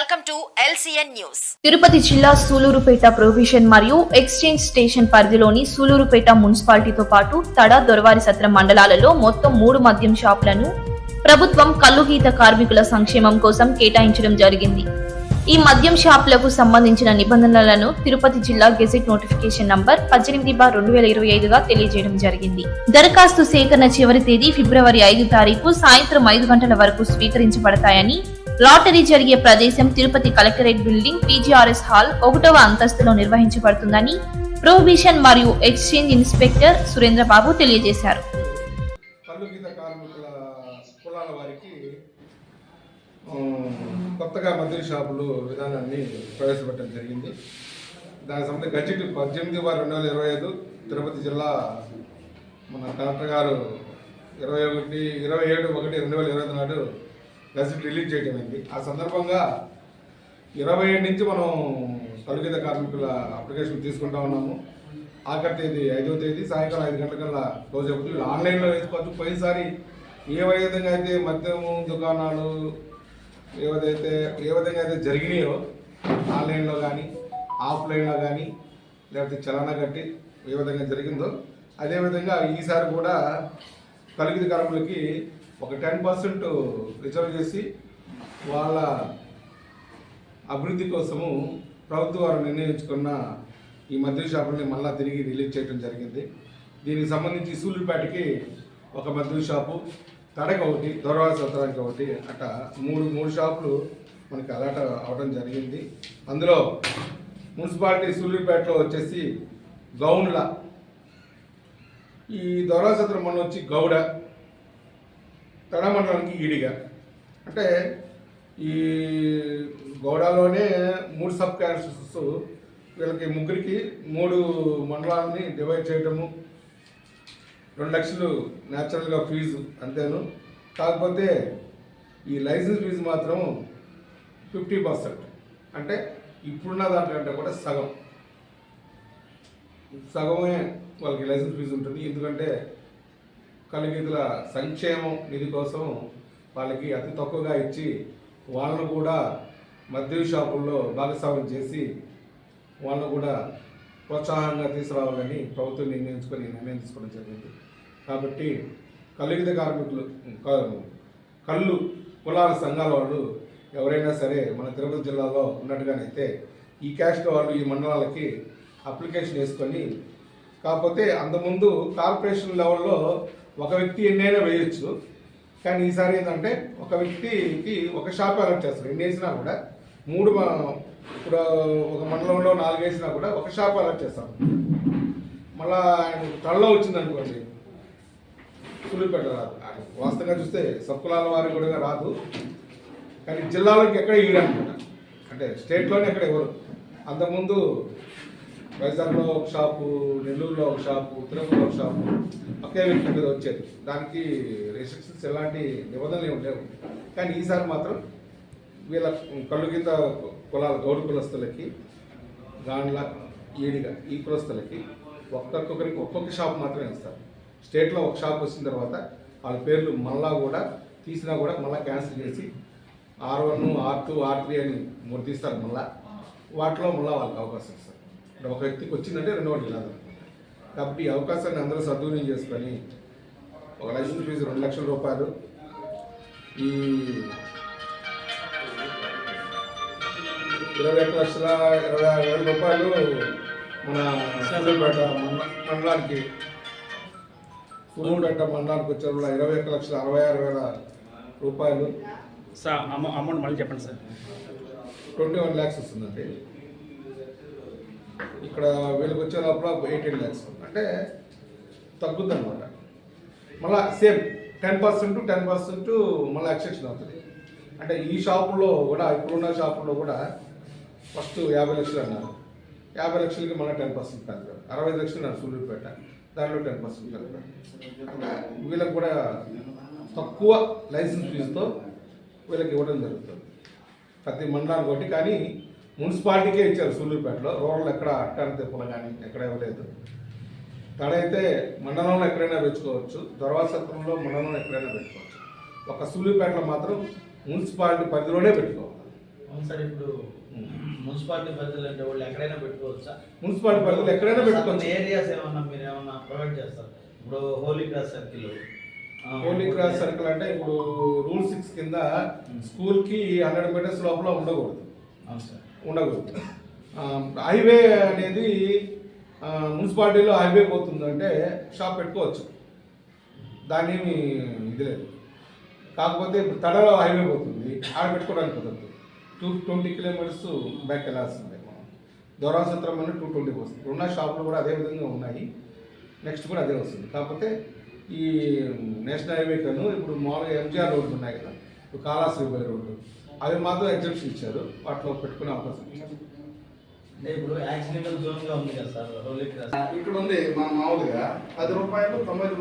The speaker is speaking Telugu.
Welcome to LCN news. Tirupati జిల్లా సూలూరుపేట ప్రొవిషన్ మరియు ఎక్స్చేంజ్ స్టేషన్ పరిధిలోని సూలూరుపేట మున్సిపాలిటీతో పాటు తడ దొరవారి సత్రం మండలాలలో మొత్తం మూడు మద్యం షాపులను ప్రభుత్వం కల్లుగీత కార్మికుల సంక్షేమం కోసం కేటాయించడం జరిగింది. ఈ మద్యం షాపులకు సంబంధించిన నిబంధనలను తిరుపతి జిల్లా గెజెట్ నోటిఫికేషన్ నంబర్ పద్దెనిమిది బార్ రెండు వేల ఇరవై ఐదుగా తెలియజేయడం జరిగింది. దరఖాస్తు సేకరణ చివరి తేదీ ఫిబ్రవరి ఐదు తారీఖు సాయంత్రం ఐదు గంటల వరకు స్వీకరించబడతాయని లాటరీ జరిగే ప్రదేశం Tirupati collectorate building PGRS hall ఒకటవ అంతస్తులో నిర్వహించబడుతుందని ప్రొహిబిషన్ మరియు ఎక్స్చేంజ్ ఇన్స్పెక్టర్ సురేంద్రబాబు తెలియజేశారు. వారికి కొత్తగా మద్యం షాపులు విధానాన్ని ప్రవేశపెట్టడం జరిగింది. దానికి సంబంధించి గజెట్ పద్దెనిమిది వారు రెండు వేల ఇరవై ఐదు తిరుపతి జిల్లా మన కలెక్టర్ గారు ఇరవై ఒకటి ఇరవై ఏడు ఒకటి రెండు వేల ఇరవై ఐదు నాడు గజెట్ రిలీజ్ చేయడం అయింది. ఆ సందర్భంగా ఇరవై ఏడు నుంచి మనం తొలగిత కార్మికుల అప్లికేషన్ తీసుకుంటా ఉన్నాము. ఆఖరి తేదీ ఐదవ తేదీ సాయంకాలం ఐదు గంటలకల్లా క్లోజ్ అవుతుంది వీళ్ళు ఆన్లైన్లో వేసుకోవచ్చు. పోయినసారి ఏ విధంగా అయితే మద్యము దుకాణాలు ఏదైతే ఏ విధంగా అయితే జరిగినాయో ఆన్లైన్లో కానీ ఆఫ్లైన్లో కానీ లేకపోతే చలానా కట్టి ఏ విధంగా జరిగిందో అదేవిధంగా ఈసారి కూడా కలిగిన కార్మికులకి ఒక టెన్ పర్సెంట్ రిజర్వ్ చేసి వాళ్ళ అభివృద్ధి కోసము ప్రభుత్వం వారు నిర్ణయించుకున్న ఈ మద్యం షాపుల్ని మళ్ళా తిరిగి రిలీజ్ చేయడం జరిగింది. దీనికి సంబంధించి సూళ్ళుపేటకి ఒక మద్యం షాపు తడక ఒకటి దొరవాస సత్రానికి ఒకటి అట మూడు మూడు షాపులు మనకి అలాట అవడం జరిగింది. అందులో మున్సిపాలిటీ సూళ్ళుపేటలో వచ్చేసి గౌండ్ల ఈ దొరవాసత్రం మన వచ్చి గౌడ. తడమండలానికి ఈడిగా. అంటే ఈ గౌడాలోనే మూడు సబ్ క్యారెక్టర్స్ వీళ్ళకి ముగ్గురికి మూడు మండలాలని డివైడ్ చేయటము రెండు లక్షలు న్యాచురల్గా ఫీజు అంతేను. కాకపోతే ఈ లైసెన్స్ ఫీజు మాత్రం ఫిఫ్టీ పర్సెంట్. అంటే ఇప్పుడున్న దాంట్లో కూడా సగం. సగమే వాళ్ళకి లైసెన్స్ ఫీజు ఉంటుంది. ఎందుకంటే కలిగితుల సంక్షేమం నిధి కోసం వాళ్ళకి అతి తక్కువగా ఇచ్చి వాళ్ళను కూడా మద్యం షాపుల్లో భాగస్వామ్యం చేసి వాళ్ళను కూడా ప్రోత్సాహంగా తీసుకురావాలని ప్రభుత్వం నిర్ణయించుకొని నిర్ణయం తీసుకోవడం జరిగింది. కాబట్టి కలిగిత కార్మికులు కళ్ళు కులాల సంఘాల వాళ్ళు ఎవరైనా సరే మన తిరుపతి జిల్లాలో ఉన్నట్టుగానైతే ఈ క్యాస్ట్ వాళ్ళు ఈ మండలాలకి అప్లికేషన్ వేసుకొని కాకపోతే అంతకుముందు కార్పొరేషన్ లెవెల్లో ఒక వ్యక్తి ఎన్నైనా వేయొచ్చు. కానీ ఈసారి ఏంటంటే ఒక వ్యక్తికి ఒక షాప్ అలర్ట్ చేస్తారు. ఎన్ని వేసినా కూడా మూడు ఇప్పుడు ఒక మండలంలో నాలుగు వేసినా కూడా ఒక షాప్ అలర్ట్ చేస్తారు. మళ్ళా ఆయన తలలో వచ్చింది అనుకోండి సులువుపేట రాదు. ఆయన వాస్తవంగా చూస్తే సబ్కులాల వారికి కూడా రాదు. కానీ జిల్లాలోకి ఎక్కడ ఇవ్వడనుకుంటా అంటే స్టేట్లోనే ఎక్కడ ఇవ్వరు అంతకుముందు వైజాగ్లో ఒక షాపు నెల్లూరులో ఒక షాపు తిరుపతిలో ఒక షాపు ఒకే వ్యక్తి మీద వచ్చేది. దానికి రెస్ట్రిక్షన్స్ ఎలాంటి నిబంధనలు ఉండేవి కానీ ఈసారి మాత్రం వీళ్ళ కళ్ళు గీత కులాల గౌడు కులస్తులకి గాండ్ల ఈడిగా ఈ కులస్తులకి ఒక్కొక్కరికి ఒక్కొక్క షాప్ మాత్రమే ఇస్తారు. స్టేట్లో ఒక షాప్ వచ్చిన తర్వాత వాళ్ళ పేర్లు మళ్ళా కూడా తీసినా కూడా మళ్ళీ క్యాన్సిల్ చేసి R one R two R three అని మూడు తీస్తారు మళ్ళా. వాటిలో మళ్ళీ వాళ్ళకి అవకాశం ఇస్తారు. ఒక వ్యక్తికి వచ్చిందంటే రెండో వాటికి రాదు కాబట్టి ఈ అవకాశాన్ని అందరూ సద్వినియోగం చేసుకొని ఒక లైసెన్స్ ఫీజు రెండు లక్షల రూపాయలు. ఈ ఇరవై ఒక్క లక్షల ఇరవై ఆరు వేల రూపాయలు మన మండ- మండలానికి సూర్యాపేట మండలానికి వచ్చే వల్ల ఇరవై ఒక్క లక్షల అరవై ఆరు వేల రూపాయలు. సార్ అమౌ అమౌంట్ మళ్ళీ చెప్పండి సార్. ట్వంటీ వన్ ల్యాక్స్ వస్తుందండి. ఇక్కడ వీళ్ళకి వచ్చే లోపల ఎయిటీన్ ల్యాక్స్ అంటే తగ్గుద్ది అనమాట మళ్ళా same ten percent ten percent మళ్ళీ ఎక్సెప్షన్ అవుతుంది. అంటే ఈ షాపులో కూడా ఇప్పుడున్న షాపులో కూడా ఫస్ట్ యాభై లక్షలు అన్నారు. యాభై లక్షలకి మళ్ళీ టెన్ పర్సెంట్ కలిపారు అరవై లక్షలు నాకు సూళ్ళూరుపేట దాంట్లో టెన్ పర్సెంట్ కలిపారు వీళ్ళకి కూడా తక్కువ లైసెన్స్ ఫీజుతో వీళ్ళకి ఇవ్వడం జరుగుతుంది. ప్రతి మండలానికి ఒకటి. కానీ మున్సిపాలిటీకే ఇచ్చారు సూళ్ళూరుపేటలో. రూరల్ ఎక్కడ అట్టాని తిప్పలు కానీ ఎక్కడ ఇవ్వలేదు. తడైతే మండలంలో ఎక్కడైనా పెంచుకోవచ్చు. దొరవాసత్రంలో మండలంలో ఎక్కడైనా పెట్టుకోవచ్చు ఒక సూళ్ళూరుపేటలో మాత్రం మున్సిపాలిటీ పరిధిలోనే పెట్టుకోవాలి. అవును సార్ ఇప్పుడు మున్సిపాలిటీ పరిధిలో అంటే వాళ్ళు ఎక్కడైనా పెట్టుకోవచ్చా? మున్సిపాలిటీ పరిధిలో ఎక్కడైనా పెట్టుకోవచ్చు. ఏరియాస్ ఏమన్నా మీరు ఏమన్నా ప్రొవైడ్ చేస్తారు? ఇప్పుడు Holy Cross circle Holy Cross circle అంటే ఇప్పుడు రూల్ సిక్స్ కింద స్కూల్కి హండ్రెడ్ మీటర్స్ లోపల ఉండకూడదు. అవును సార్. ఉండకూడదు. హైవే అనేది మున్సిపాలిటీలో హైవే పోతుందంటే షాప్ పెట్టుకోవచ్చు. దాని ఏమి ఇది లేదు. కాకపోతే ఇప్పుడు తడలో హైవే పోతుంది. ఆడ పెట్టుకోవడానికి కుదరదు. టూ ట్వంటీ కిలోమీటర్స్ బ్యాక్ వెళ్ళాల్సిందే. మనం దూరాసత్రం అని టూ ట్వంటీ వస్తుంది ఉన్న షాపులు కూడా అదే విధంగా ఉన్నాయి. నెక్స్ట్ కూడా అదే వస్తుంది. కాకపోతే ఈ నేషనల్ హైవే కను ఇప్పుడు మామూలుగా ఎంజిఆర్ రోడ్లు ఉన్నాయి కదా. Kalasri by road. అవి మాత్రం ఎగ్జిబిషన్ ఇచ్చారు. వాటిలో పెట్టుకునే అవకాశం అంటే ఇప్పుడు యాక్సిడెంటల్ జోన్గా ఉంది కదా సార్ ఇక్కడ ఉంది మా మామూలుగా. పది రూపాయలు తొంభై